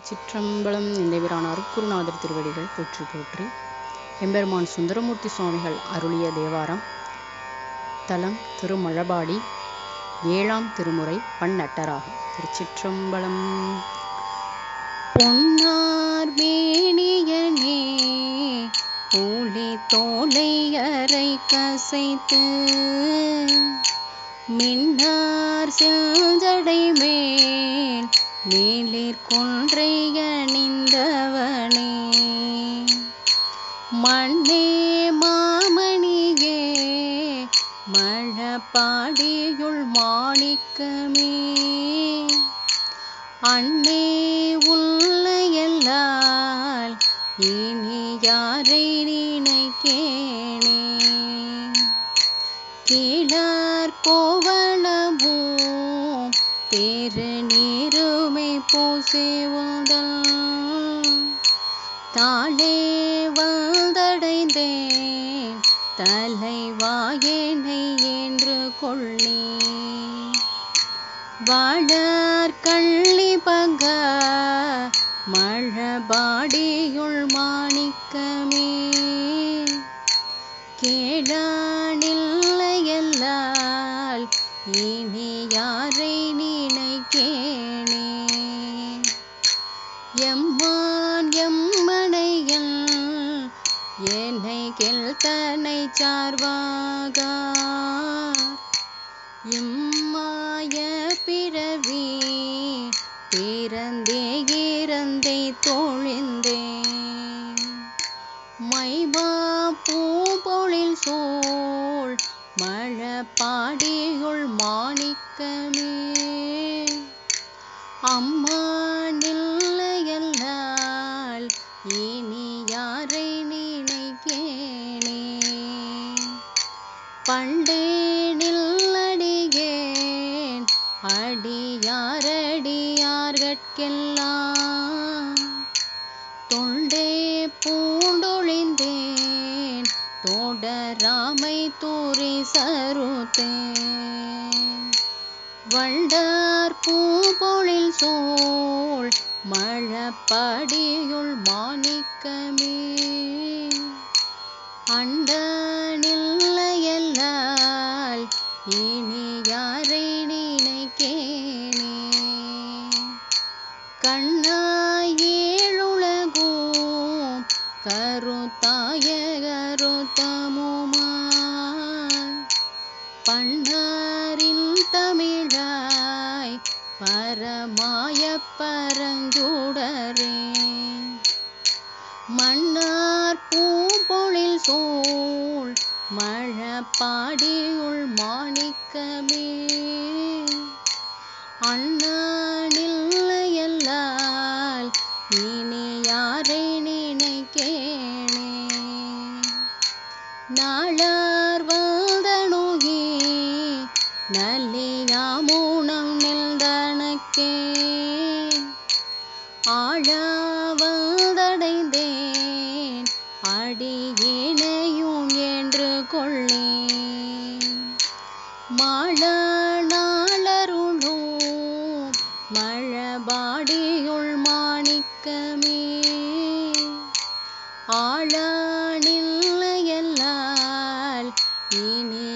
திருச்சிற்றம்பலம் எந்தவிரான் அருக்குருநாதர் திருவடிகள் போற்றி போற்றி. எம்பெருமான் சுந்தரமூர்த்தி சுவாமிகள் அருளிய தேவாரம் தலம் திருமழபாடி ஏழாம் திருமுறை பன்னட்டராகும். திருச்சிற்றம்பலம். பொன்னார் மேனியனே ஊழி தோலை அரை கசைத்து மின்னார் செஞ்சடை மேல் மேலிற் கொன்றை அணிந்தவனே மண்ணே மாமணியே மழப்பாடியுள் மாணிக்கமே. அண்ணே உள்ளையல்லால் இனி யாரை நினைக்கேனே? கீழார் கோவளமும் தேரு பூசே உந்தல் தாளே வந்தடைந்தேன் தலைவாயனை என்று கொள்ளே வாழர் கள்ளி பங்க மழபாடியுள் மாணிக்கமே. கேளானில்லையல்லால் ஏ எம்மான் எம்மனையில் என்னை கெழ்த்தனை சார்வாக இம்மாய பிறவி பிறந்தே இறந்தை தொழிந்தே மைபா பூபொழில் சோழ் மழப்பாடியுள் மாணிக்கமே. அம்மானில் பண்டே நில்லடியேன் அடியாரடியார்கட்கெல்லாம் தொண்டே பூண்டொழிந்தேன். தோடராமை தூரி சருத்தேன் வண்டார் பூபொழில் சோல் மழப்படியுள் மாணிக்கமே. அண்ட கருத்தாய கருத்தமுமாய் பண்ணாரின் தமிழாய் பரமாய பரஞ்சுடரே. மன்னார் பூம்பொழில் சோழ் மழப்பாடியுள் மாணிக்கமே அண்ணா நல்லியாமூனம் நெல்தனக்கே ஆழாவதடைந்தேன் அடியேனையும் என்று கொள்ளே மாள மழபாடியுள் மாணிக்கமே. ஆளானில்லையல்லால் இனி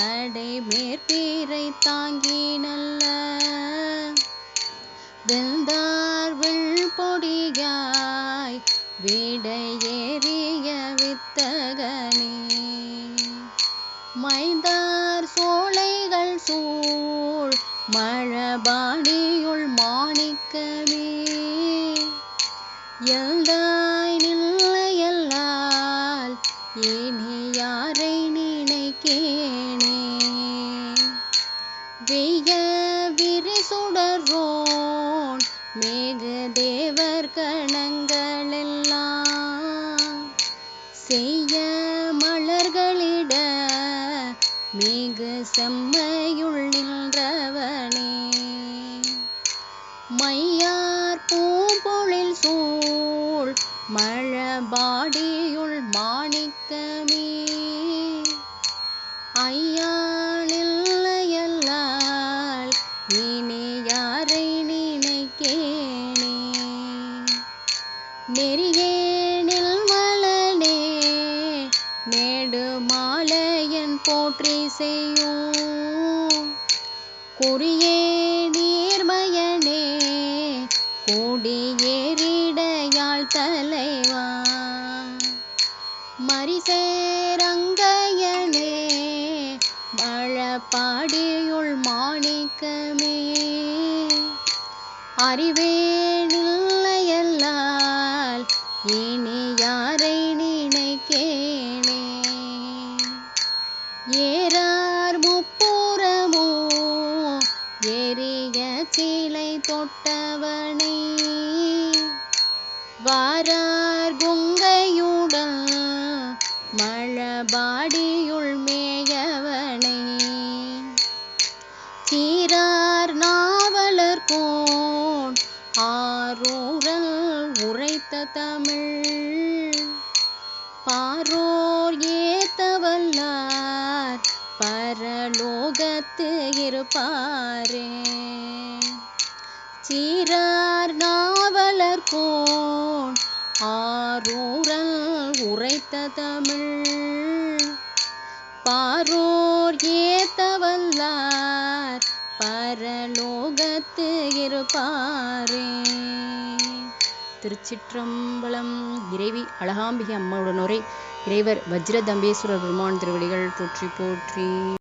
குழையாய் மேற்பீரை தாங்கி நல்ல வெந்தார் பொடியாய் விடையேறிய வித்தகனே. மைந்தார் சோலைகள் சூழ் மழபாடியுள் மாணிக்கமே. எந்தாய் நில்லையல்லால் இனி கணங்களெல்லாம் செய்ய மலர்களிட மிகு செம்மையுள் நின்றவனே. மையார் பூம்பொழில் சூழ் மழபாடியுள் மாணிக்கமே. ஐயா நெறியேனில் மலனே நேடு மாலையன் போற்றி செய்யும். குறியே நீர்மயனே கொடியேறிடையாள் தலைவா. மரிசேரங்கையனே வழப்பாடியுள் மாணிக்கமே. அறிவேனில் இனி யாரை நினைக்கேனே? ஏறார் முப்புறமோ? எரிய சிலை தொட்டவனை? வாரார் குங்கையுடன் மழபாடியுள் மேயவனை? சீரார் நாவலர் கோன் உரைத்த தமிழ். பாரோர் ஏத்தவல்லார் பரலோகத்து இருப்பாரே. சீரார் நாவலர் கோன் ஆரூரல் உரைத்த தமிழ். பாரோர் ஏத்தவல்லார் பரலோகத்து இருப்பாரே. திருச்சிற்றம்பலம் இறைவி அழகாம்பிகை அம்மாவுடன் உரை இறைவர் வஜ்ரதம்பேஸ்வரர் பெருமான் திருவடிகள் போற்றி போற்றி.